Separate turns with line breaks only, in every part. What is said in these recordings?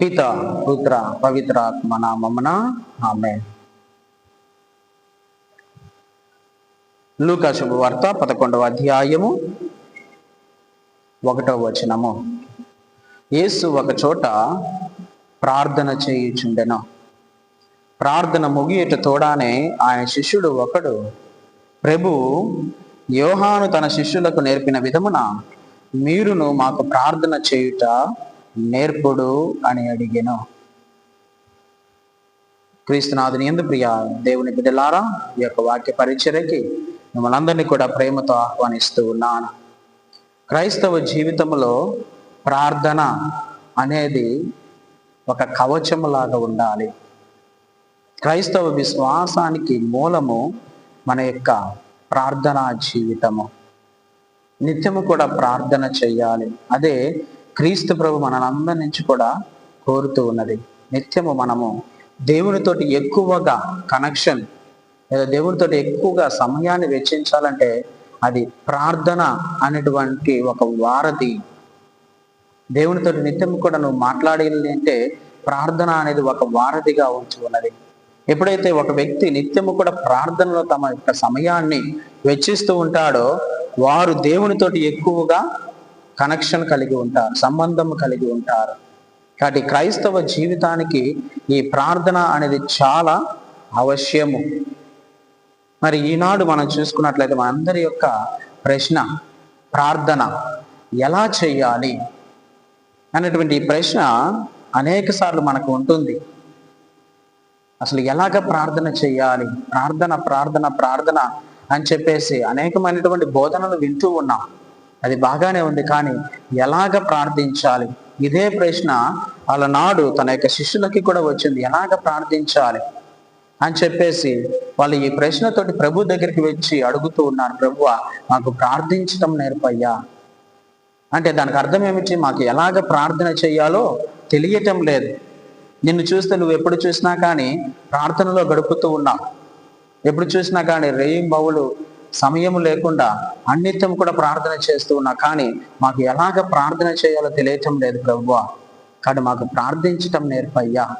పిత పుత్ర పవిత్రాత్మ నామమున ఆమె లూకా శుభవార్త పదకొండవ అధ్యాయము ఒకటవ వచనము. యేసు ఒక చోట ప్రార్థన చేయుచుండెను. ప్రార్థన ముగియట తోడానే ఆయన శిష్యుడు ఒకడు ప్రభు యోహాను తన శిష్యులకు నేర్పిన విధమున మీరును మాకు ప్రార్థన చేయుట నేర్పుడు అని అడిగాను. క్రీస్తునాథుని ఎందు ప్రియ దేవుని బిడ్డలారా ఈ యొక్క వాక్య పరిచయకి మిమ్మల్ని అందరినీ కూడా ప్రేమతో ఆహ్వానిస్తూ ఉన్నాను. క్రైస్తవ జీవితంలో ప్రార్థన అనేది ఒక కవచములాగా ఉండాలి. క్రైస్తవ విశ్వాసానికి మూలము మన యొక్క ప్రార్థనా జీవితము. నిత్యము కూడా ప్రార్థన చేయాలి. అదే క్రీస్తు ప్రభు మనందరి నుంచి కూడా కోరుతూ ఉన్నది. నిత్యము మనము దేవునితోటి ఎక్కువగా కనెక్షన్ లేదా దేవునితోటి ఎక్కువగా సమయాన్ని వెచ్చించాలంటే అది ప్రార్థన అనేటువంటి ఒక వారధి. దేవునితో నిత్యం కూడా నువ్వు మాట్లాడాలి అంటే ప్రార్థన అనేది ఒక వారధిగా ఉంచి ఉన్నది. ఎప్పుడైతే ఒక వ్యక్తి నిత్యము కూడా ప్రార్థనలో తమ యొక్క సమయాన్ని వెచ్చిస్తూ ఉంటాడో వారు దేవునితోటి ఎక్కువగా కనెక్షన్ కలిగి ఉంటారు సంబంధం కలిగి ఉంటారు. కాబట్టి క్రైస్తవ జీవితానికి ఈ ప్రార్థన అనేది చాలా అవశ్యము. మరి ఈనాడు మనం చూసుకున్నట్లయితే మనందరి యొక్క ప్రశ్న ప్రార్థన ఎలా చేయాలి అనేటువంటి ఈ ప్రశ్న అనేక సార్లు మనకు ఉంటుంది. అసలు ఎలాగ ప్రార్థన చేయాలి? ప్రార్థన ప్రార్థన ప్రార్థన అని చెప్పేసి అనేకమైనటువంటి బోధనలు వింటూ ఉన్నాం. అది బాగానే ఉంది కానీ ఎలాగ ప్రార్థించాలి? ఇదే ప్రశ్న నాడు తన యొక్క శిష్యులకి కూడా వచ్చింది. ఎలాగ ప్రార్థించాలి? అని చెప్పేసి వాళ్ళు ఈ ప్రశ్నతోటి ప్రభు దగ్గరికి వచ్చి అడుగుతూ ఉన్నారు ప్రభువ మాకు ప్రార్థించడం నేర్పయ్యా. అంటే దానికి అర్థం ఏమిటి? మాకు ఎలాగ ప్రార్థన చేయాలో తెలియటం లేదు. నిన్ను చూస్తే నువ్వు ఎప్పుడు చూసినా కానీ ప్రార్థనలో గడుపుతూ ఉన్నావు. ఎప్పుడు చూసినా కానీ రేయింబవులు సమయం లేకుండా అన్నిత్యం కూడా ప్రార్థన చేస్తూ ఉన్నా కానీ మాకు ఎలాగ ప్రార్థన చేయాలో తెలియటం లేదు ప్రభువ. కానీ మాకు ప్రార్థించటం నేర్పయ్యా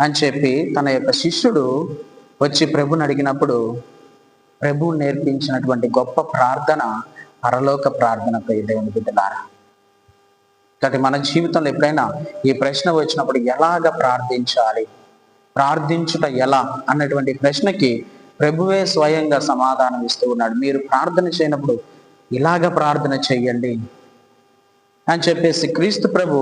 అని చెప్పి తన యొక్క శిష్యుడు వచ్చి ప్రభుని అడిగినప్పుడు ప్రభు నేర్పించినటువంటి గొప్ప ప్రార్థన పరలోక ప్రార్థనపై దేవుని బిడ్డలారా. కాబట్టి మన జీవితంలో ఎప్పుడైనా ఈ ప్రశ్న వచ్చినప్పుడు ఎలాగ ప్రార్థించాలి? ప్రార్థించుట ఎలా? అన్నటువంటి ప్రశ్నకి ప్రభువే స్వయంగా సమాధానం ఇస్తూ ఉన్నాడు. మీరు ప్రార్థన చేయనప్పుడు ఇలాగ ప్రార్థన చెయ్యండి అని చెప్పేసి క్రీస్తు ప్రభు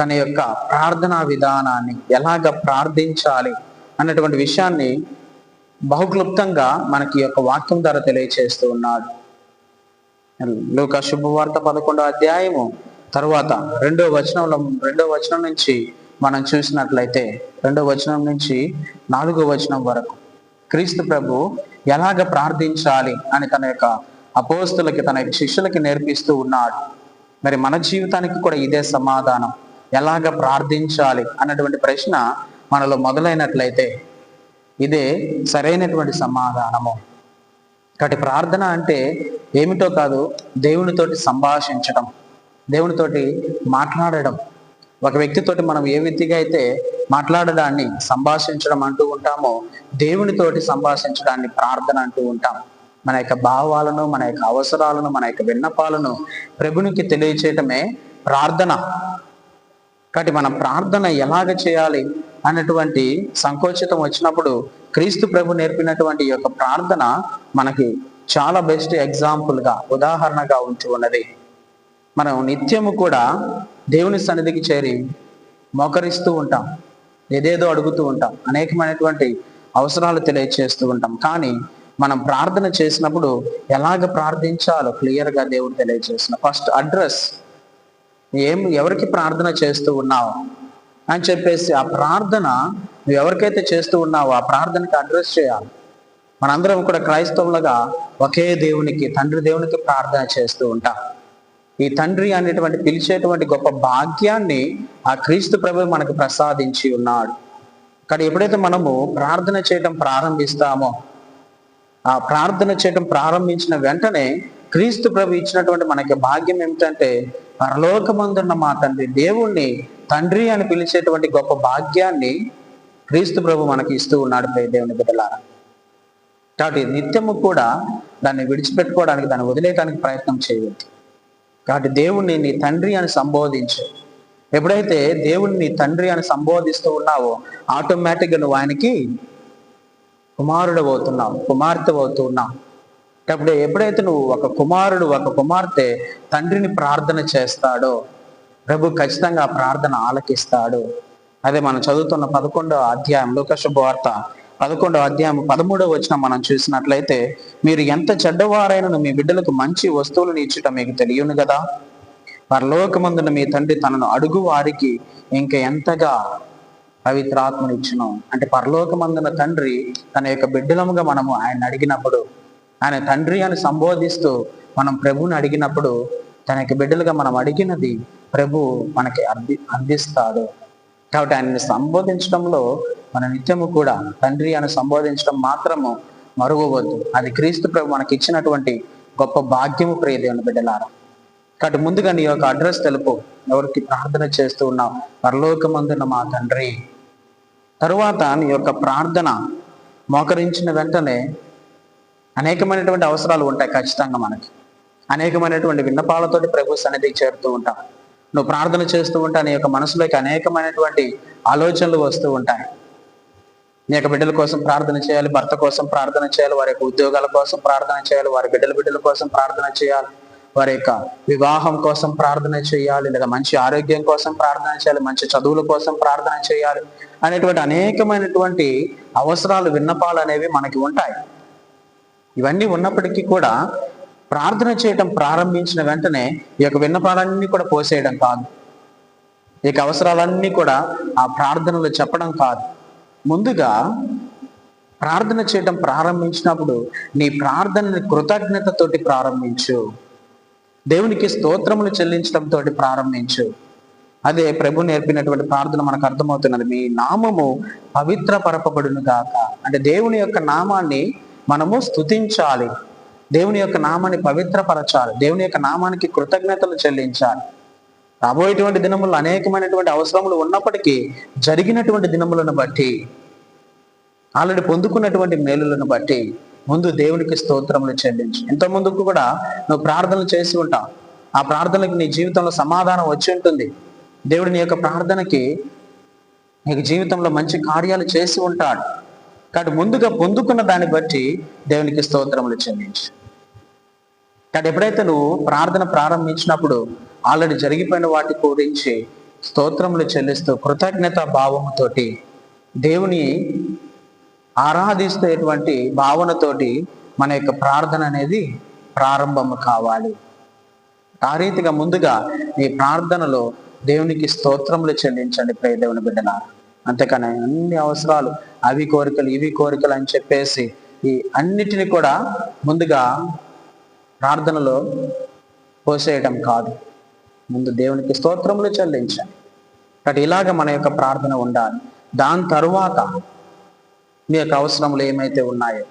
తన యొక్క ప్రార్థనా విధానాన్ని ఎలాగ ప్రార్థించాలి అన్నటువంటి విషయాన్ని బహుక్లుప్తంగా మనకి యొక్క వాక్యం ద్వారా తెలియచేస్తూ ఉన్నాడు. లోక శుభవార్త పదకొండో అధ్యాయము తరువాత రెండో వచనంలో రెండో వచనం నుంచి మనం చూసినట్లయితే రెండో వచనం నుంచి నాలుగో వచనం వరకు క్రీస్తు ప్రభు ఎలాగ ప్రార్థించాలి అని తన యొక్క అపోస్తులకి తన యొక్క శిష్యులకి నేర్పిస్తూ ఉన్నాడు. మరి మన జీవితానికి కూడా ఇదే సమాధానం. ఎలాగ ప్రార్థించాలి అన్నటువంటి ప్రశ్న మనలో మొదలైనట్లయితే ఇదే సరైనటువంటి సమాధానము. కాబట్టి ప్రార్థన అంటే ఏమిటో కాదు దేవునితోటి సంభాషించడం దేవునితోటి మాట్లాడడం. ఒక వ్యక్తితోటి మనం ఏ వ్యక్తిగా అయితే మాట్లాడడాన్ని సంభాషించడం అంటూ ఉంటామో దేవునితోటి సంభాషించడాన్ని ప్రార్థన అంటూ ఉంటాం. మన యొక్క భావాలను మన యొక్క అవసరాలను మన యొక్క విన్నపాలను ప్రభునికి తెలియచేయటమే ప్రార్థన. కాబట్టి మన ప్రార్థన ఎలాగ చేయాలి అన్నటువంటి సంకోచితం వచ్చినప్పుడు క్రీస్తు ప్రభు నేర్పినటువంటి ఈ యొక్క ప్రార్థన మనకి చాలా బెస్ట్ ఎగ్జాంపుల్గా ఉదాహరణగా ఉంచి ఉన్నది. మనం నిత్యము కూడా దేవుని సన్నిధికి చేరి మోకరిస్తూ ఉంటాం. ఏదేదో అడుగుతూ ఉంటాం. అనేకమైనటువంటి అవసరాలు తెలియచేస్తూ ఉంటాం. కానీ మనం ప్రార్థన చేసినప్పుడు ఎలాగ ప్రార్థించాలో క్లియర్గా దేవుడు తెలియజేసిన ఫస్ట్ అడ్రస్ ఏం ఎవరికి ప్రార్థన చేస్తూ ఉన్నావు అని చెప్పేసి ఆ ప్రార్థన నువ్వు ఎవరికైతే చేస్తూ ఉన్నావో ఆ ప్రార్థనకి అడ్రస్ చేయాలి. మనందరం కూడా క్రైస్తవులుగా ఒకే దేవునికి తండ్రి దేవునికి ప్రార్థన చేస్తూ ఉంటాం. ఈ తండ్రి అనేటువంటి పిలిచేటువంటి గొప్ప భాగ్యాన్ని ఆ క్రీస్తు ప్రభు మనకు ప్రసాదించి ఉన్నాడు. కానీ ఎప్పుడైతే మనము ప్రార్థన చేయటం ప్రారంభిస్తామో ఆ ప్రార్థన చేయటం ప్రారంభించిన వెంటనే క్రీస్తు ప్రభు ఇచ్చినటువంటి మనకి భాగ్యం ఏమిటంటే పరలోకమందున్న మా తండ్రి దేవుణ్ణి తండ్రి అని పిలిచేటువంటి గొప్ప భాగ్యాన్ని క్రీస్తు ప్రభు మనకి ఇస్తూ ఉన్నాడు ప్రియ దేవుని బిడ్డలారా. కాబట్టి నిత్యము కూడా దాన్ని విడిచిపెట్టుకోవడానికి దాన్ని వదిలేయడానికి ప్రయత్నం చేయవద్దు. కాబట్టి దేవుణ్ణి నీ తండ్రి అని సంబోధించు. ఎప్పుడైతే దేవుణ్ణి నీ తండ్రి అని సంబోధిస్తూ ఉన్నావో ఆటోమేటిక్గా నువ్వు ఆయనకి కుమారుడు అవుతున్నావు కుమార్తె అవుతూ ఉన్నావు. అప్పుడు ఎప్పుడైతే నువ్వు ఒక కుమారుడు ఒక కుమార్తె తండ్రిని ప్రార్థన చేస్తాడో ప్రభు ఖచ్చితంగా ప్రార్థన ఆలకిస్తాడు. అదే మనం చదువుతున్న పదకొండో అధ్యాయం లోకశుభవార్త పదకొండవ అధ్యాయం పదమూడవ వచ్చిన మనం చూసినట్లయితే మీరు ఎంత చెడ్డవారైనను మీ బిడ్డలకు మంచి వస్తువులను ఇచ్చుట మీకు తెలియను కదా పరలోకమందున మీ తండ్రి తనను అడుగు వారికి ఇంక ఎంతగా పవిత్రాత్మను ఇచ్చును? అంటే పరలోకమందున తండ్రి తన యొక్క బిడ్డలముగా మనము ఆయన అడిగినప్పుడు ఆయన తండ్రి అని సంబోధిస్తూ మనం ప్రభుని అడిగినప్పుడు తన యొక్క బిడ్డలుగా మనం అడిగినది ప్రభు మనకి అంది అందిస్తాడు. కాబట్టి ఆయన్ని సంబోధించడంలో మన నిత్యము కూడా తండ్రి అని సంబోధించడం మాత్రము మరుగువద్దు అది క్రీస్తు ప్రభు మనకి ఇచ్చినటువంటి గొప్ప భాగ్యము ప్రియదేవుని బిడ్డలారా. కాబట్టి ముందుగా నీ యొక్క అడ్రస్ తెలుపు. ఎవరికి ప్రార్థన చేస్తూ ఉన్నావు? పరలోకమందున మా తండ్రి. తరువాత నీ యొక్క ప్రార్థన మోకరించిన వెంటనే అనేకమైనటువంటి అవసరాలు ఉంటాయి ఖచ్చితంగా మనకి. అనేకమైనటువంటి విన్నపాలతోటి ప్రభు సన్నిధికి చేరుతూ ఉంటాం. నువ్వు ప్రార్థన చేస్తూ ఉంటా నీ యొక్క మనసులోకి అనేకమైనటువంటి ఆలోచనలు వస్తూ ఉంటాయి. నీ యొక్క బిడ్డల కోసం ప్రార్థన చేయాలి భర్త కోసం ప్రార్థన చేయాలి వారి యొక్క ఉద్యోగాల కోసం ప్రార్థన చేయాలి వారి బిడ్డల బిడ్డల కోసం ప్రార్థన చేయాలి వారి యొక్క వివాహం కోసం ప్రార్థన చేయాలి లేదా మంచి ఆరోగ్యం కోసం ప్రార్థన చేయాలి మంచి చదువుల కోసం ప్రార్థన చేయాలి అనేటువంటి అనేకమైనటువంటి అవసరాలు విన్నపాలు అనేవి మనకి ఉంటాయి. ఇవన్నీ ఉన్నప్పటికీ కూడా ప్రార్థన చేయటం ప్రారంభించిన వెంటనే ఈ యొక్క విన్నపాలన్నీ కూడా పోసేయడం కాదు. ఈ యొక్క అవసరాలన్నీ కూడా ఆ ప్రార్థనలో చెప్పడం కాదు. ముందుగా ప్రార్థన చేయటం ప్రారంభించినప్పుడు నీ ప్రార్థనని కృతజ్ఞతతోటి ప్రారంభించు. దేవునికి స్తోత్రములు చెల్లించడంతో ప్రారంభించు. అదే ప్రభు నేర్పినటువంటి ప్రార్థన మనకు అర్థమవుతున్నది. మీ నామము పవిత్ర పరపబడును గాక అంటే దేవుని యొక్క నామాన్ని మనము స్తుతించాలి. దేవుని యొక్క నామాన్ని పవిత్రపరచాలి. దేవుని యొక్క నామానికి కృతజ్ఞతలు చెల్లించాలి. రాబోయేటువంటి దినములు అనేకమైనటువంటి అవసరములు ఉన్నప్పటికీ జరిగినటువంటి దినములను బట్టి ఆల్రెడీ పొందుకున్నటువంటి మేలులను బట్టి ముందు దేవునికి స్తోత్రములు చెల్లించు. ఇంత ముందుకు కూడా నువ్వు ప్రార్థనలు చేసి ఉంటావు. ఆ ప్రార్థనకి నీ జీవితంలో సమాధానం వచ్చి ఉంటుంది. దేవుడు నీ యొక్క ప్రార్థనకి నీకు జీవితంలో మంచి కార్యాలు చేసి ఉంటాడు. కాబట్టి ముందుగా పొందుకున్న దాన్ని బట్టి దేవునికి స్తోత్రములు చెల్లించు. కానీ ఎప్పుడైతే నువ్వు ప్రార్థన ప్రారంభించినప్పుడు ఆల్రెడీ జరిగిపోయిన వాటి గురించి స్తోత్రములు చెల్లిస్తూ కృతజ్ఞత భావముతోటి దేవుని ఆరాధిస్తేటువంటి భావనతోటి మన యొక్క ప్రార్థన అనేది ప్రారంభము కావాలి. ఆ రీతిగా ముందుగా ఈ ప్రార్థనలో దేవునికి స్తోత్రములు చెల్లించండి ప్రే దేవుని బిడ్డన అంతేకాని అన్ని అవసరాలు అవి కోరికలు ఇవి కోరికలు అని చెప్పేసి ఈ అన్నిటిని కూడా ముందుగా ప్రార్థనలో పోసేయటం కాదు. ముందు దేవునికి స్తోత్రములు చెల్లించాలి. కాబట్టి ఇలాగ మన యొక్క ప్రార్థన ఉండాలి. దాని తరువాత నీ యొక్క అవసరములు ఏమైతే ఉన్నాయో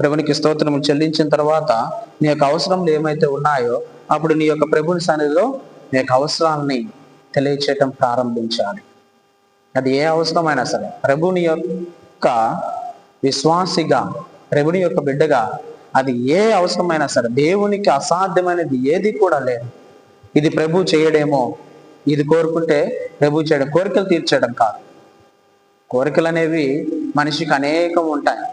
ప్రభునికి స్తోత్రము చెల్లించిన తర్వాత నీ యొక్క అవసరములు ఏమైతే ఉన్నాయో అప్పుడు నీ యొక్క ప్రభుని సన్నిధిలో నీ యొక్క అవసరాలని తెలియచేయటం ప్రారంభించాలి. అది ఏ అవసరమైనా సరే ప్రభుని యొక్క విశ్వాసిగా ప్రభుని యొక్క బిడ్డగా అది ఏ అవసరమైనా సరే దేవునికి అసాధ్యమైనది ఏది కూడా లేదు. ఇది ప్రభు చేయడేమో ఇది కోరుకుంటే ప్రభు చేయడం కోరికలు తీర్చడం కాదు. కోరికలు అనేవి మనిషికి అనేకం ఉంటాయి.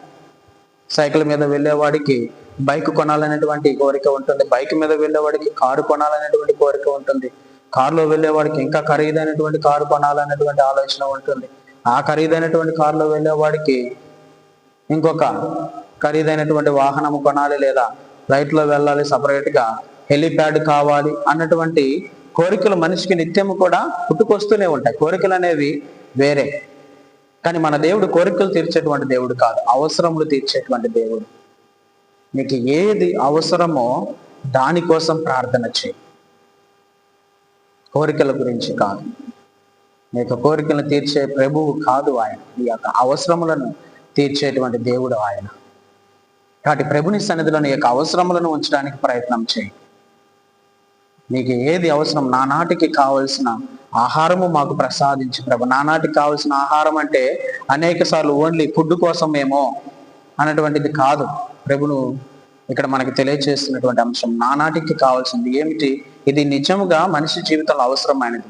సైకిల్ మీద వెళ్ళేవాడికి బైక్ కొనాలనేటువంటి కోరిక ఉంటుంది బైక్ మీద వెళ్ళేవాడికి కారు కొనాలనేటువంటి కోరిక ఉంటుంది కారులో వెళ్ళేవాడికి ఇంకా ఖరీదైనటువంటి కారు కొనాలనేటువంటి ఆలోచన ఉంటుంది ఆ ఖరీదైనటువంటి కారులో వెళ్ళేవాడికి ఇంకొక ఖరీదైనటువంటి వాహనము కొనాలి లేదా ఫ్లైట్లో వెళ్ళాలి సపరేట్గా హెలిప్యాడ్ కావాలి అన్నటువంటి కోరికలు మనిషికి నిత్యం కూడా పుట్టుకొస్తూనే ఉంటాయి. కోరికలు అనేవి వేరే. కానీ మన దేవుడు కోరికలు తీర్చేటువంటి దేవుడు కాదు. అవసరములు తీర్చేటువంటి దేవుడు. నీకు ఏది అవసరమో దానికోసం ప్రార్థన చేయి. కోరికల గురించి కాదు. నీ యొక్క కోరికలను తీర్చే ప్రభువు కాదు ఆయన. నీ యొక్క అవసరములను తీర్చేటువంటి దేవుడు ఆయన. కాబట్టి ప్రభుని సన్నిధిలో నీ యొక్క అవసరములను ఉంచడానికి ప్రయత్నం చేయి. నీకు ఏది అవసరం నానాటికి కావలసిన ఆహారము మాకు ప్రసాదించు ప్రభు. నానాటికి కావలసిన ఆహారం అంటే అనేక సార్లు ఓన్లీ ఫుడ్ కోసమేమో అన్నటువంటిది కాదు. ప్రభును ఇక్కడ మనకి తెలియజేస్తున్నటువంటి అంశం నానాటికి కావాల్సింది ఏమిటి? ఇది నిజముగా మనిషి జీవితంలో అవసరమైనది.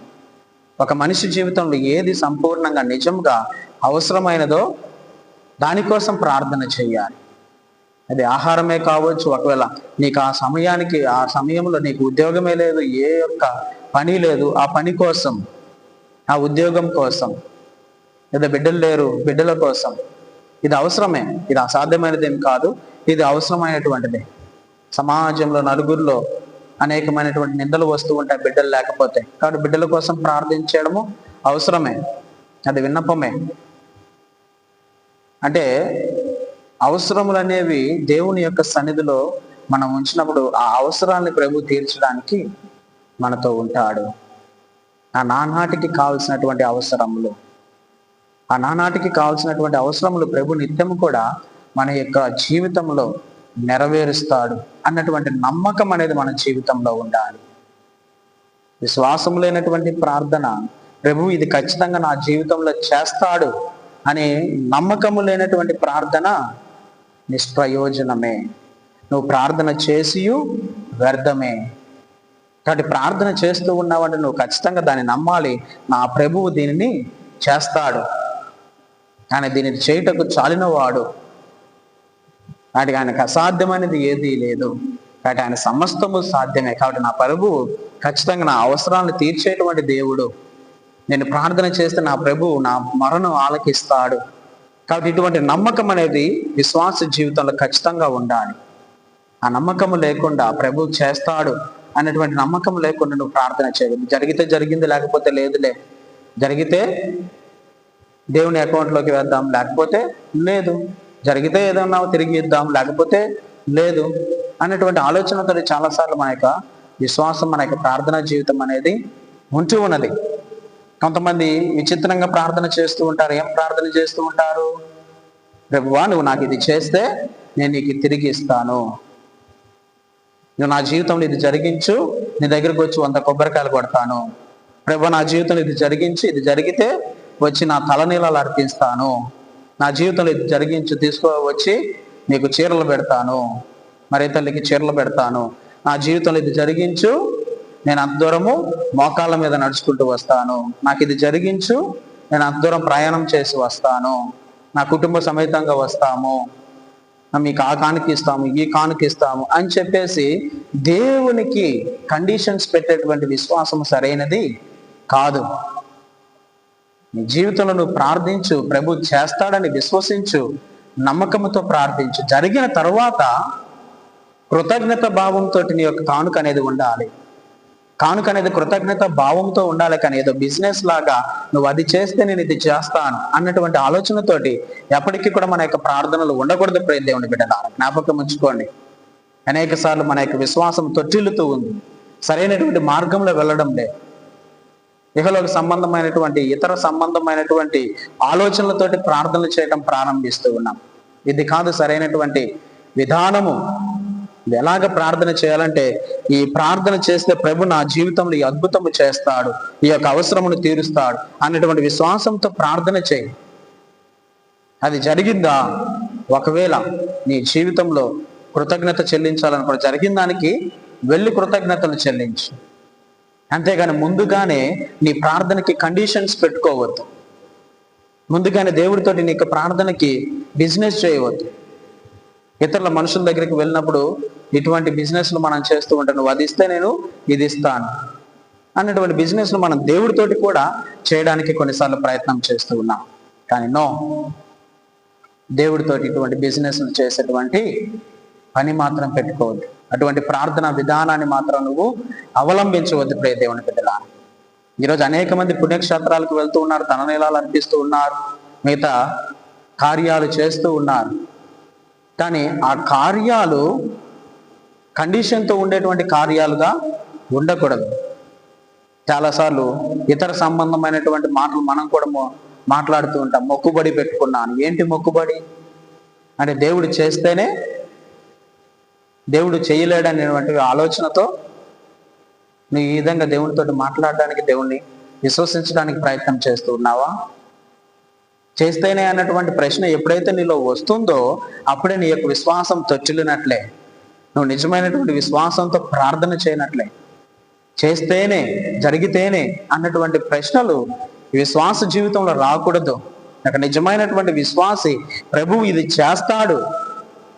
ఒక మనిషి జీవితంలో ఏది సంపూర్ణంగా నిజంగా అవసరమైనదో దానికోసం ప్రార్థన చేయాలి. అది ఆహారమే కావచ్చు. ఒకవేళ నీకు ఆ సమయానికి ఆ సమయంలో నీకు ఉద్యోగమే లేదు ఏ యొక్క పని లేదు ఆ పని కోసం ఆ ఉద్యోగం కోసం లేదా బిడ్డలు లేరు బిడ్డల కోసం ఇది అవసరమే. ఇది అసాధ్యమైనది ఏం కాదు. ఇది అవసరమైనటువంటిది. సమాజంలో నలుగురిలో అనేకమైనటువంటి నిందలు వస్తూ ఉంటాయి బిడ్డలు లేకపోతే. కాబట్టి బిడ్డల కోసం ప్రార్థించడము అవసరమే. అది విన్నపమే. అంటే అవసరములు అనేవి దేవుని యొక్క సన్నిధిలో మనం ఉంచినప్పుడు ఆ అవసరాన్ని ప్రభు తీర్చడానికి మనతో ఉంటాడు. ఆ నానాటికి కావలసినటువంటి అవసరములు ఆ నానాటికి కావలసినటువంటి అవసరములు ప్రభు నిత్యము కూడా మన యొక్క జీవితంలో నెరవేరుస్తాడు అన్నటువంటి నమ్మకం అనేది మన జీవితంలో ఉండాలి. విశ్వాసం లేనటువంటి ప్రార్థన ప్రభు ఇది ఖచ్చితంగా నా జీవితంలో చేస్తాడు అనే నమ్మకము లేనటువంటి ప్రార్థన నిష్ప్రయోజనమే. నువ్వు ప్రార్థన చేసి వ్యర్థమే. కాబట్టి ప్రార్థన చేస్తూ ఉన్నావంటే నువ్వు ఖచ్చితంగా దాన్ని నమ్మాలి. నా ప్రభువు దీనిని చేస్తాడు. ఆయన దీనిని చేయుటకు చాలినవాడు. వాటికి ఆయనకు అసాధ్యమైనది ఏదీ లేదు. కాబట్టి ఆయన సమస్తము సాధ్యమే. కాబట్టి నా ప్రభువు ఖచ్చితంగా నా అవసరాలను తీర్చేటువంటి దేవుడు. నేను ప్రార్థన చేస్తే నా ప్రభు నా మరణం ఆలకిస్తాడు. కాబట్టి ఇటువంటి నమ్మకం అనేది విశ్వాస జీవితంలో ఖచ్చితంగా ఉండాలి. ఆ నమ్మకం లేకుండా ప్రభు చేస్తాడు అనేటువంటి నమ్మకం లేకుండా నువ్వు ప్రార్థన చేయదు జరిగితే జరిగింది లేకపోతే లేదులే. జరిగితే దేవుని అకౌంట్లోకి వేద్దాం లేకపోతే లేదు. జరిగితే ఏదన్నా తిరిగి ఇద్దాం లేకపోతే లేదు అనేటువంటి ఆలోచనతో చాలాసార్లు మన యొక్క విశ్వాసం మన యొక్క ప్రార్థనా జీవితం అనేది ఉంటూ ఉన్నది. కొంతమంది విచిత్రంగా ప్రార్థన చేస్తూ ఉంటారు. ఏం ప్రార్థన చేస్తూ ఉంటారు? ప్రభువా నువ్వు నాకు ఇది చేస్తే నేను నీకు తిరిగి ఇస్తాను. నువ్వు నా జీవితంలో ఇది జరిగించు నీ దగ్గరకు వచ్చి వంద కొబ్బరికాయలు కొడతాను. ప్రభు నా జీవితంలో ఇది జరిగించి ఇది జరిగితే వచ్చి నా తలనీలాలు అర్పిస్తాను. నా జీవితంలో ఇది జరిగించు తీసుకో వచ్చి నీకు చీరలు పెడతాను. మరి తల్లికి చీరలు పెడతాను. నా జీవితంలో ఇది జరిగించు నేను అంత దూరము మోకాళ్ళ మీద నడుచుకుంటూ వస్తాను. నాకు ఇది జరిగించు నేను అంత దూరం ప్రయాణం చేసి వస్తాను. నా కుటుంబ సమేతంగా వస్తాము. మీకు ఆ కానుక ఇస్తాము ఈ కానుక ఇస్తాము అని చెప్పేసి దేవునికి కండిషన్స్ పెట్టేటువంటి విశ్వాసం సరైనది కాదు. నీ జీవితంలో నువ్వు ప్రార్థించు ప్రభు చేస్తాడని విశ్వసించు నమ్మకంతో ప్రార్థించు. జరిగిన తర్వాత కృతజ్ఞత భావంతో నీ యొక్క కానుక అనేది ఉండాలి. కానుక అనేది కృతజ్ఞత భావంతో ఉండాలి కానీ ఏదో బిజినెస్ లాగా నువ్వు అది చేస్తే నేను ఇది చేస్తాను అన్నటువంటి ఆలోచనతోటి ఎప్పటికీ కూడా మన యొక్క ప్రార్థనలు ఉండకూడదు ప్రే దేవుని బిడ్డ జ్ఞాపకం ఉంచుకోండి. అనేక సార్లు మన యొక్క విశ్వాసం తొట్టిల్లుతూ ఉంది. సరైనటువంటి మార్గంలో వెళ్ళడం లేదు. ఇహలోకి సంబంధమైనటువంటి ఇతర సంబంధమైనటువంటి ఆలోచనలతోటి ప్రార్థనలు చేయడం ప్రారంభిస్తూ ఉన్నాం. ఇది కాదు సరైనటువంటి విధానము. ఎలాగ ప్రార్థన చేయాలంటే ఈ ప్రార్థన చేస్తే ప్రభు నా జీవితంలో ఈ అద్భుతము చేస్తాడు ఈ యొక్క అవసరమును తీరుస్తాడు అన్నటువంటి విశ్వాసంతో ప్రార్థన చేయి. అది జరిగిందా? ఒకవేళ నీ జీవితంలో కృతజ్ఞత చెల్లించాలనుకున్న జరిగిన దానికి వెళ్ళి కృతజ్ఞతలు చెల్లించు. అంతేగాని ముందుగానే నీ ప్రార్థనకి కండిషన్స్ పెట్టుకోవద్దు. ముందుగానే దేవుడితోటి నీకు ప్రార్థనకి బిజినెస్ చేయవద్దు. ఇతరుల మనుషుల దగ్గరికి వెళ్ళినప్పుడు ఇటువంటి బిజినెస్లు మనం చేస్తూ ఉంటాం నువ్వు అది ఇస్తే నేను ఇది ఇస్తాను అన్నటువంటి బిజినెస్ను మనం దేవుడితోటి కూడా చేయడానికి కొన్నిసార్లు ప్రయత్నం చేస్తూ ఉన్నాం. కానీ నో. దేవుడితోటి ఇటువంటి బిజినెస్ను చేసేటువంటి పని మాత్రం పెట్టుకోవద్దు. అటువంటి ప్రార్థన విధానాన్ని మాత్రం నువ్వు అవలంబించవద్దు ప్రే దేవుని బిడ్డలా ఈరోజు అనేక మంది పుణ్యక్షేత్రాలకు వెళ్తూ ఉన్నారు తన నీలాలు అర్పిస్తూ ఉన్నారు మిగతా కార్యాలు చేస్తూ ఉన్నారు. కానీ ఆ కార్యాలు కండిషన్తో ఉండేటువంటి కార్యాలుగా ఉండకూడదు. చాలాసార్లు ఇతర సంబంధమైనటువంటి మాటలు మనం కూడా మాట్లాడుతూ ఉంటాం. మొక్కుబడి పెట్టుకున్నాను. ఏంటి మొక్కుబడి? అంటే దేవుడు చేస్తేనే దేవుడు చేయలేడనేటువంటి ఆలోచనతో నువ్వు ఈ విధంగా దేవునితో మాట్లాడడానికి దేవుణ్ణి విశ్వసించడానికి ప్రయత్నం చేస్తూ ఉన్నావా? చేస్తేనే అన్నటువంటి ప్రశ్న ఎప్పుడైతే నీలో వస్తుందో అప్పుడే నీ యొక్క విశ్వాసం తొచ్చిల్లినట్లే నువ్వు నిజమైనటువంటి విశ్వాసంతో ప్రార్థన చేయనట్లే. చేస్తేనే జరిగితేనే అన్నటువంటి ప్రశ్నలు విశ్వాస జీవితంలో రాకూడదు. ఒక నిజమైనటువంటి విశ్వాసి ప్రభువు ఇది చేస్తాడు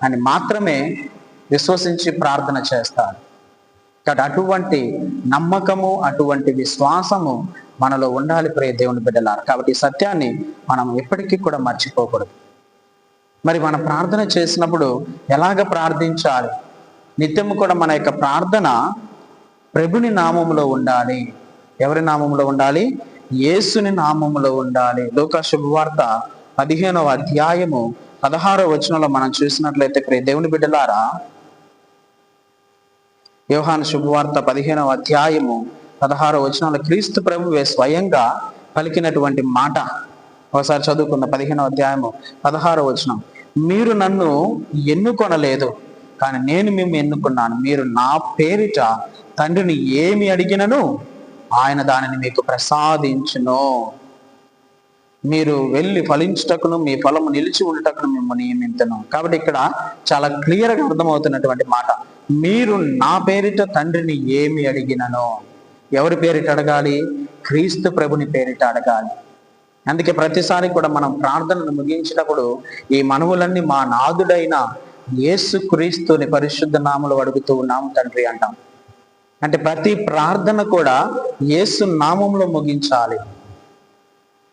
అని మాత్రమే విశ్వసించి ప్రార్థన చేస్తాడు. కాబట్టి అటువంటి నమ్మకము అటువంటి విశ్వాసము మనలో ఉండాలి ప్రే దేవుని బిడ్డలారు. కాబట్టి ఈ సత్యాన్ని మనం ఎప్పటికీ కూడా మర్చిపోకూడదు. మరి మన ప్రార్థన చేసినప్పుడు ఎలాగ ప్రార్థించాలి? నిత్యము కూడా మన యొక్క ప్రార్థన ప్రభుని నామములో ఉండాలి. ఎవరి నామంలో ఉండాలి? యేసుని నామములో ఉండాలి. లోక శుభవార్త పదిహేనవ అధ్యాయము పదహారో వచనంలో మనం చూసినట్లయితే ప్రే దేవుని బిడ్డలారా యోహాను శుభవార్త పదిహేనవ అధ్యాయము పదహారవ వచనంలో క్రీస్తు ప్రభువే స్వయంగా పలికినటువంటి మాట. ఒకసారి చదువుకున్న పదిహేనో అధ్యాయము పదహారో వచనం. మీరు నన్ను ఎన్నుకొనలేదు కానీ నేను మేము ఎన్నుకున్నాను. మీరు నా పేరిట తండ్రిని ఏమి అడిగినను? ఆయన దానిని మీకు ప్రసాదించును. మీరు వెళ్ళి ఫలించుటకును మీ ఫలము నిలిచి ఉండటకును మేము నియమించను కాబట్టి ఇక్కడ చాలా క్లియర్గా అర్థమవుతున్నటువంటి మాట. మీరు నా పేరిట తండ్రిని ఏమి అడిగినను? ఎవరి పేరిట అడగాలి? క్రీస్తు ప్రభుని పేరిట అడగాలి. అందుకే ప్రతిసారి కూడా మనం ప్రార్థనను ముగించినప్పుడు ఈ మనవులన్నీ మా నాదుడైన యేసు క్రీస్తుని పరిశుద్ధ నామలు అడుగుతూ ఉన్నాము తండ్రి అంటాం. అంటే ప్రతి ప్రార్థన కూడా యేసు నామంలో ముగించాలి.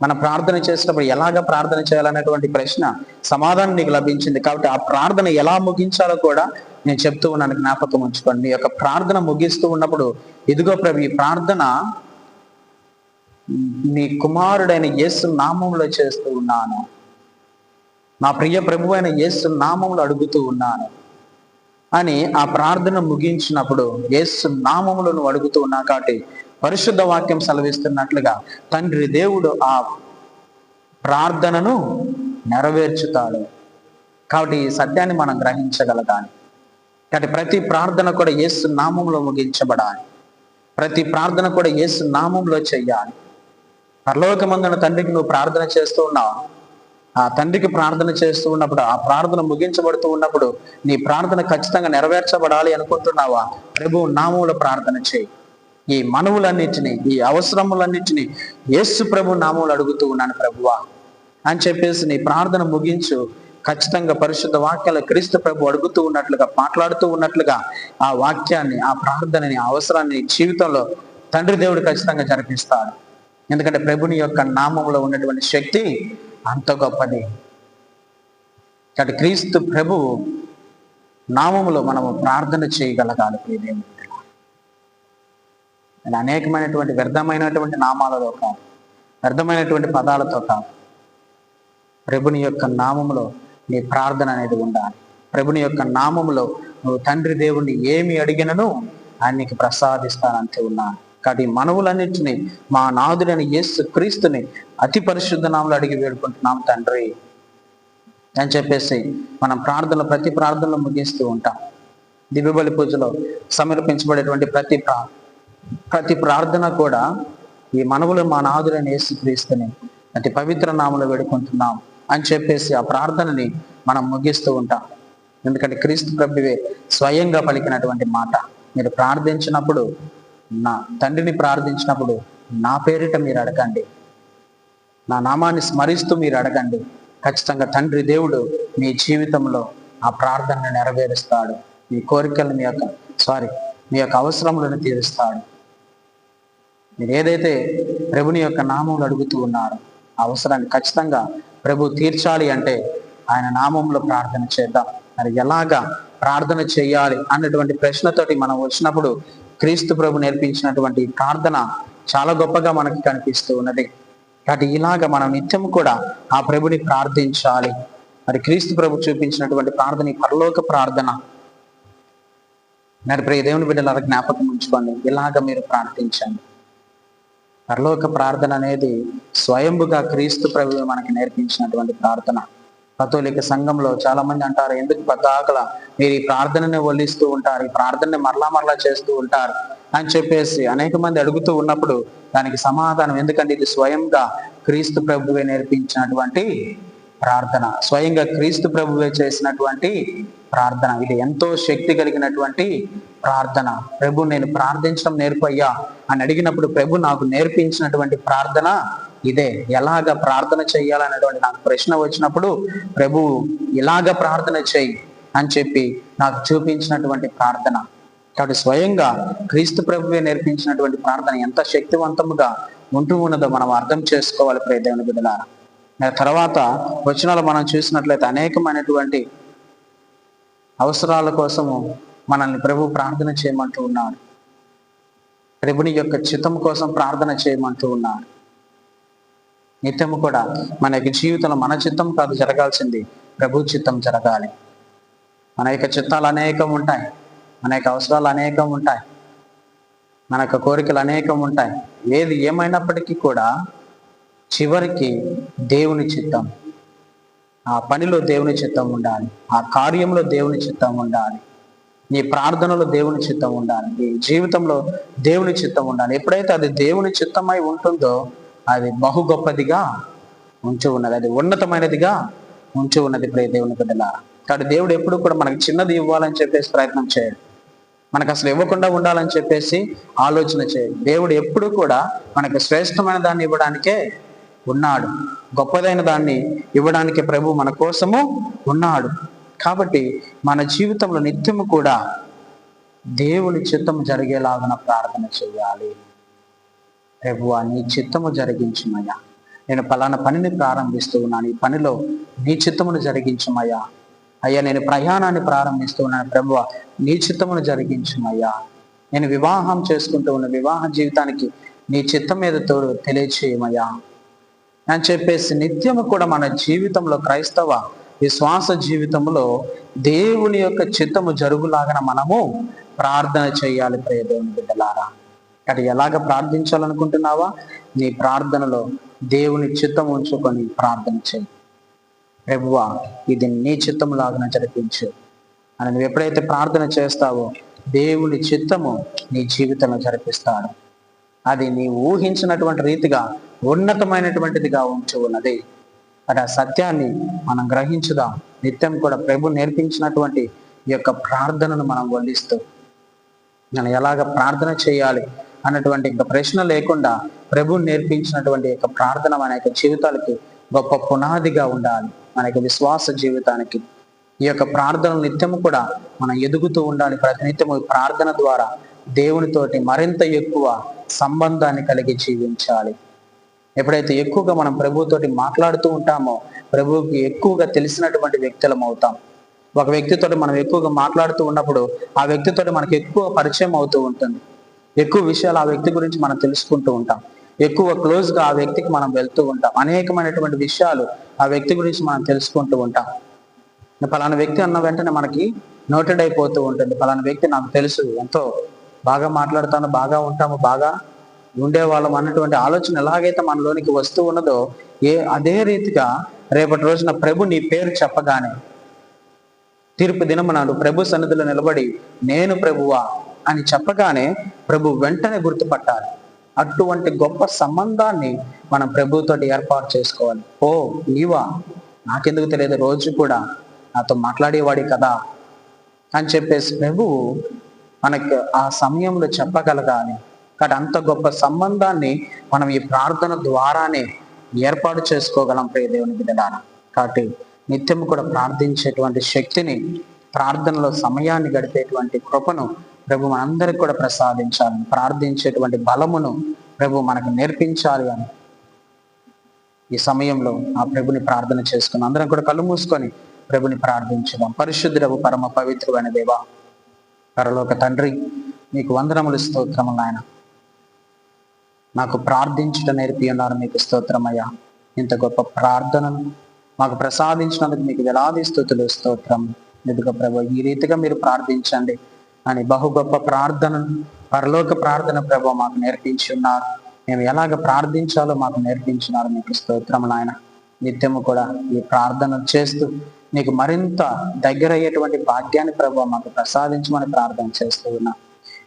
మన ప్రార్థన చేసినప్పుడు ఎలాగ ప్రార్థన చేయాలనేటువంటి ప్రశ్న సమాధానం నీకు లభించింది. కాబట్టి ఆ ప్రార్థన ఎలా ముగించాలో కూడా నేను చెప్తూ ఉన్నాను జ్ఞాపకం ఉంచుకోండి. యొక్క ప్రార్థన ముగిస్తూ ఉన్నప్పుడు ఇదిగో ప్రభు ఈ ప్రార్థన నీ కుమారుడైన యేసు నామంలో చేస్తూ ఉన్నాను. నా ప్రియ ప్రభు అయిన యేసు నామంలో అడుగుతూ ఉన్నాను. అని ఆ ప్రార్థన ముగించినప్పుడు యేసు నామములో నువ్వు అడుగుతూ ఉన్నా కాబట్టి పరిశుద్ధ వాక్యం సెలవిస్తున్నట్లుగా తండ్రి దేవుడు ఆ ప్రార్థనను నెరవేర్చుతాడు. కాబట్టి ఈ సత్యాన్ని మనం గ్రహించగలగాలి. కాబట్టి ప్రతి ప్రార్థన కూడా యేసు నామంలో ముగించబడాలి. ప్రతి ప్రార్థన కూడా యేసు నామంలో చెయ్యాలి. పరలోకమందున తండ్రికి నువ్వు ప్రార్థన చేస్తూ ఉన్నావు? ఆ తండ్రికి ప్రార్థన చేస్తూ ఉన్నప్పుడు ఆ ప్రార్థన ముగించబడుతూ ఉన్నప్పుడు నీ ప్రార్థన ఖచ్చితంగా నెరవేర్చబడాలి అనుకుంటున్నావా? ప్రభు నామంలో ప్రార్థన చేయి. ఈ మనవులన్నిటిని ఈ అవసరములన్నిటిని యేసు ప్రభు నామంలో అడుగుతూ ఉన్నాను ప్రభువా. అని చెప్పేసి నీ ప్రార్థన ముగించు. ఖచ్చితంగా పరిశుద్ధ వాక్యాలు క్రీస్తు ప్రభు అడుగుతూ ఉన్నట్లుగా మాట్లాడుతూ ఉన్నట్లుగా ఆ వాక్యాన్ని ఆ ప్రార్థనని ఆ అవసరాన్ని జీవితంలో తండ్రి దేవుడు ఖచ్చితంగా జరిపిస్తాడు. ఎందుకంటే ప్రభుని యొక్క నామంలో ఉన్నటువంటి శక్తి అంత గొప్పది. కాబట్టి క్రీస్తు ప్రభు నామములో మనము ప్రార్థన చేయగలగాలి ప్రియదేవుని అనేకమైనటువంటి వ్యర్థమైనటువంటి నామాలలో కాదు వ్యర్థమైనటువంటి పదాలతో కాదు ప్రభుని యొక్క నామములో నీ ప్రార్థన అనేది ఉండాలి. ప్రభుని యొక్క నామములో నువ్వు తండ్రి దేవుణ్ణి ఏమి అడిగినను ఆయన నీకు ఉన్నాను. కాబట్టి మనవులన్నింటినీ మా నాదుడైన యేసు క్రీస్తుని అతి పరిశుద్ధ నామలు అడిగి వేడుకుంటున్నాం తండ్రి. అని చెప్పేసి మనం ప్రార్థనలు ప్రతి ప్రార్థనలు ముగిస్తూ ఉంటాం. దివ్యబలి పూజలో సమర్పించబడేటువంటి ప్రతి ప్రా ప్రతి ప్రార్థన కూడా ఈ మనవులు మా నాదులైన యేసు క్రీస్తుని అతి పవిత్ర నామలు వేడుకుంటున్నాం. అని చెప్పేసి ఆ ప్రార్థనని మనం ముగిస్తూ ఉంటాం. ఎందుకంటే క్రీస్తు ప్రభువే స్వయంగా పలికినటువంటి మాట. మీరు ప్రార్థించినప్పుడు నా తండ్రిని ప్రార్థించినప్పుడు నా పేరిట మీరు అడగండి. నా నామాన్ని స్మరిస్తూ మీరు అడగండి. ఖచ్చితంగా తండ్రి దేవుడు మీ జీవితంలో ఆ ప్రార్థనను నెరవేరుస్తాడు. మీ కోరికలను మీ యొక్క సారీ మీ యొక్క అవసరములను తీరుస్తాడు. మీరు ఏదైతే ప్రభుని యొక్క నామంలో అడుగుతూ ఉన్నారో అవసరాన్ని ఖచ్చితంగా ప్రభు తీర్చాలి అంటే ఆయన నామంలో ప్రార్థన చేద్దాం. మరి ఎలాగా ప్రార్థన చేయాలి అన్నటువంటి ప్రశ్నతోటి మనం వచ్చినప్పుడు క్రీస్తు ప్రభు నేర్పించినటువంటి ప్రార్థన చాలా గొప్పగా మనకి కనిపిస్తూ ఉన్నది. కాబట్టి ఇలాగ మనం నిత్యం కూడా ఆ ప్రభుని ప్రార్థించాలి. మరి క్రీస్తు ప్రభు చూపించినటువంటి ప్రార్థన పరలోక ప్రార్థన. మరి ప్రియ దేవుని బిడ్డల జ్ఞాపకం ఉంచుకోండి. ఇలాగ మీరు ప్రార్థించండి. పరలోక ప్రార్థన అనేది స్వయంభుగా క్రీస్తు ప్రభు మనకి నేర్పించినటువంటి ప్రార్థన. కథోలిక సంఘంలో చాలా మంది అంటారు ఎందుకు పద్దాకల? మీరు ఈ ప్రార్థనని వల్లిస్తూ ఉంటారు ఈ ప్రార్థనని మరలా మరలా చేస్తూ ఉంటారు అని చెప్పేసి అనేక మంది అడుగుతూ ఉన్నప్పుడు దానికి సమాధానం ఎందుకంటే ఇది స్వయంగా క్రీస్తు ప్రభువే నేర్పించినటువంటి ప్రార్థన. స్వయంగా క్రీస్తు ప్రభువే చేసినటువంటి ప్రార్థన. ఇది ఎంతో శక్తి కలిగినటువంటి ప్రార్థన. ప్రభు నేను ప్రార్థించడం నేర్పయ్యా అని అడిగినప్పుడు ప్రభు నాకు నేర్పించినటువంటి ప్రార్థన ఇదే. ఎలాగ ప్రార్థన చెయ్యాలనేటువంటి నాకు ప్రశ్న వచ్చినప్పుడు ప్రభు ఇలాగ ప్రార్థన చెయ్యి అని చెప్పి నాకు చూపించినటువంటి ప్రార్థన. కాబట్టి స్వయంగా క్రీస్తు ప్రభువే నేర్పించినటువంటి ప్రార్థన ఎంత శక్తివంతముగా ఉంటూ ఉన్నదో మనం అర్థం చేసుకోవాలి ప్రియ బిడ్డలారా. తర్వాత వచనాలు మనం చూసినట్లయితే అనేకమైనటువంటి అవసరాల కోసము మనల్ని ప్రభు ప్రార్థన చేయమంటూ ఉన్నాడు. ప్రభుని యొక్క చిత్తం కోసం ప్రార్థన చేయమంటూ ఉన్నాడు. నిత్యము కూడా మన యొక్క జీవితంలో మన చిత్తం కాదు జరగాల్సింది ప్రభు చిత్తం జరగాలి. మన యొక్క చిత్తాలు అనేకం ఉంటాయి. మన యొక్క అవసరాలు అనేకం ఉంటాయి. మన యొక్క కోరికలు అనేకం ఉంటాయి. ఏది ఏమైనప్పటికీ కూడా చివరికి దేవుని చిత్తం. ఆ పనిలో దేవుని చిత్తం ఉండాలి. ఆ కార్యంలో దేవుని చిత్తం ఉండాలి. నీ ప్రార్థనలో దేవుని చిత్తం ఉండాలి. నీ జీవితంలో దేవుని చిత్తం ఉండాలి. ఎప్పుడైతే అది దేవుని చిత్తమై ఉంటుందో అది బహు గొప్పదిగా ఉంచి ఉన్నది. అది ఉన్నతమైనదిగా ఉంచి ఉన్నది. ప్రే దేవుని బిడ్డల కాబట్టి దేవుడు ఎప్పుడు కూడా మనకి చిన్నది ఇవ్వాలని చెప్పేసి ప్రయత్నం చేయడు. మనకు అసలు ఇవ్వకుండా ఉండాలని చెప్పేసి ఆలోచన చేయడు. దేవుడు ఎప్పుడు కూడా మనకు శ్రేష్టమైన దాన్ని ఇవ్వడానికే ఉన్నాడు. గొప్పదైన దాన్ని ఇవ్వడానికి ప్రభు మన కోసము ఉన్నాడు. కాబట్టి మన జీవితంలో నిత్యము కూడా దేవుని చిత్తము జరిగేలాగున ప్రార్థన చేయాలి. ప్రభువా నీ చిత్తము జరిగించమయ్యా. నేను పలానా పనిని ప్రారంభిస్తూ ఉన్నాను. ఈ పనిలో నీ చిత్తమును జరిగించమయ్యా. అయ్యా నేను ప్రయాణాన్ని ప్రారంభిస్తూ ఉన్నాను. ప్రభువ నీ చిత్తమును జరిగించమయ్యా. నేను వివాహం చేసుకుంటూ ఉన్న వివాహ జీవితానికి నీ చిత్తం మీద తోడు తెలియచేయమయ్యా. అని చెప్పేసి నిత్యము కూడా మన జీవితంలో క్రైస్తవ విశ్వాస జీవితంలో దేవుని యొక్క చిత్తము జరుగులాగన మనము ప్రార్థన చేయాలి ప్రియ దేవుని బిడ్డలారా. అది ఎలాగ ప్రార్థించాలనుకుంటున్నావా? నీ ప్రార్థనలో దేవుని చిత్తం ఉంచుకొని ప్రార్థన చేయి. ప్రభువా ఇది నీ చిత్తములాగన జరిపించు. అని నువ్వు ఎప్పుడైతే ప్రార్థన చేస్తావో దేవుని చిత్తము నీ జీవితంలో జరిపిస్తాడు. అది నీ ఊహించినటువంటి రీతిగా ఉన్నతమైనటువంటిదిగా ఉంచి ఉన్నది. మరి ఆ సత్యాన్ని మనం గ్రహించుదాం. నిత్యం కూడా ప్రభు నేర్పించినటువంటి ఈ యొక్క ప్రార్థనను మనం వల్లిస్తూ మనం ఎలాగ ప్రార్థన చేయాలి అన్నటువంటి ఇంకా ప్రశ్న లేకుండా ప్రభు నేర్పించినటువంటి యొక్క ప్రార్థన మన యొక్క జీవితాలకి గొప్ప పునాదిగా ఉండాలి. మన యొక్క విశ్వాస జీవితానికి ఈ యొక్క ప్రార్థన నిత్యము కూడా మనం ఎదుగుతూ ఉండాలి. ప్రతినిత్యము ప్రార్థన ద్వారా దేవునితోటి మరింత ఎక్కువ సంబంధాన్ని కలిగి జీవించాలి. ఎప్పుడైతే ఎక్కువగా మనం ప్రభుతోటి మాట్లాడుతూ ఉంటామో ప్రభువుకి ఎక్కువగా తెలిసినటువంటి వ్యక్తులం అవుతాం. ఒక వ్యక్తితో మనం ఎక్కువగా మాట్లాడుతూ ఉన్నప్పుడు ఆ వ్యక్తితో మనకు ఎక్కువ పరిచయం అవుతూ ఉంటుంది. ఎక్కువ విషయాలు ఆ వ్యక్తి గురించి మనం తెలుసుకుంటూ ఉంటాం. ఎక్కువ క్లోజ్గా ఆ వ్యక్తికి మనం వెళ్తూ ఉంటాం. అనేకమైనటువంటి విషయాలు ఆ వ్యక్తి గురించి మనం తెలుసుకుంటూ ఉంటాం. పలానా వ్యక్తి అన్న వెంటనే మనకి నోటెడ్ అయిపోతూ ఉంటుంది. పలానా వ్యక్తి నాకు తెలుసు. ఎంతో బాగా మాట్లాడుతాను బాగా ఉంటాము బాగా ఉండేవాళ్ళం అన్నటువంటి ఆలోచన ఎలాగైతే మనలోనికి వస్తూ ఉన్నదో ఏ అదే రీతిగా రేపటి రోజున ప్రభు నీ పేరు చెప్పగానే తీర్పు దినమనాడు ప్రభు సన్నిధిలో నిలబడి నేను ప్రభువా అని చెప్పగానే ప్రభు వెంటనే గుర్తుపట్టాలి. అటువంటి గొప్ప సంబంధాన్ని మనం ప్రభుతో ఏర్పాటు చేసుకోవాలి. ఓ నీవా? నాకెందుకు తెలియదు రోజు కూడా నాతో మాట్లాడేవాడి కదా అని చెప్పేసి ప్రభువు మనకు ఆ సమయంలో చెప్పగలగాలి. కాబట్టి అంత గొప్ప సంబంధాన్ని మనం ఈ ప్రార్థన ద్వారానే ఏర్పాటు చేసుకోగలం ప్రియ దేవుని బిడ్డలారా. కాబట్టి నిత్యం కూడా ప్రార్థించేటువంటి శక్తిని ప్రార్థనలో సమయాన్ని గడిపేటువంటి కృపను ప్రభు మనందరికి కూడా ప్రసాదించాలి. ప్రార్థించేటువంటి బలమును ప్రభు మనకు నేర్పించాలి అని ఈ సమయంలో ఆ ప్రభుని ప్రార్థన చేసుకుని అందరం కూడా కళ్ళు మూసుకొని ప్రభుని ప్రార్థించుదాం. పరిశుద్ధుడవు పరమ పవిత్రుడైన దేవా పరలోక తండ్రి నీకు వందనములు స్తోత్రములు ఆయన నాకు ప్రార్థించుట నేర్పి ఉన్నారు మీకు స్తోత్రమయ్యా ఇంత గొప్ప ప్రార్థనను మాకు ప్రసాదించినందుకు మీకు వేలాది స్థుతులు స్తోత్రం. ఎదుగ ప్రభు ఈ రీతిగా మీరు ప్రార్థించండి అని బహు గొప్ప ప్రార్థనను పరలోక ప్రార్థన ప్రభు మాకు నేర్పించి ఉన్నారు. మేము ఎలాగ ప్రార్థించాలో మాకు నేర్పించినారు మీకు స్తోత్రం నాయన. నిత్యము కూడా ఈ ప్రార్థన చేస్తూ నీకు మరింత దగ్గర అయ్యేటువంటి భాగ్యాన్ని ప్రభు మాకు ప్రసాదించమని ప్రార్థన చేస్తూ ఉన్నా.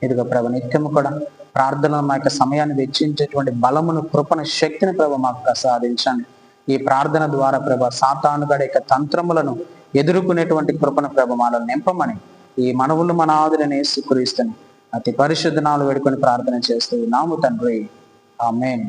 ఇదిగో ప్రభు నిత్యము కూడా ప్రార్థనలో మా యొక్క సమయాన్ని వెచ్చించేటువంటి బలమును కృపను శక్తిని ప్రభు మాకు ప్రసాదించండి. ఈ ప్రార్థన ద్వారా ప్రభ సాతానుగడ యొక్క తంత్రములను ఎదుర్కొనేటువంటి కృపను ప్రభ మాలో నింపమని ఈ మనవులు మన ఆదులని యేసుక్రీస్తుని అతి పరిశుద్ధనాలు వేడుకొని ప్రార్థన చేస్తూ నాము తండ్రి. ఆమెన్.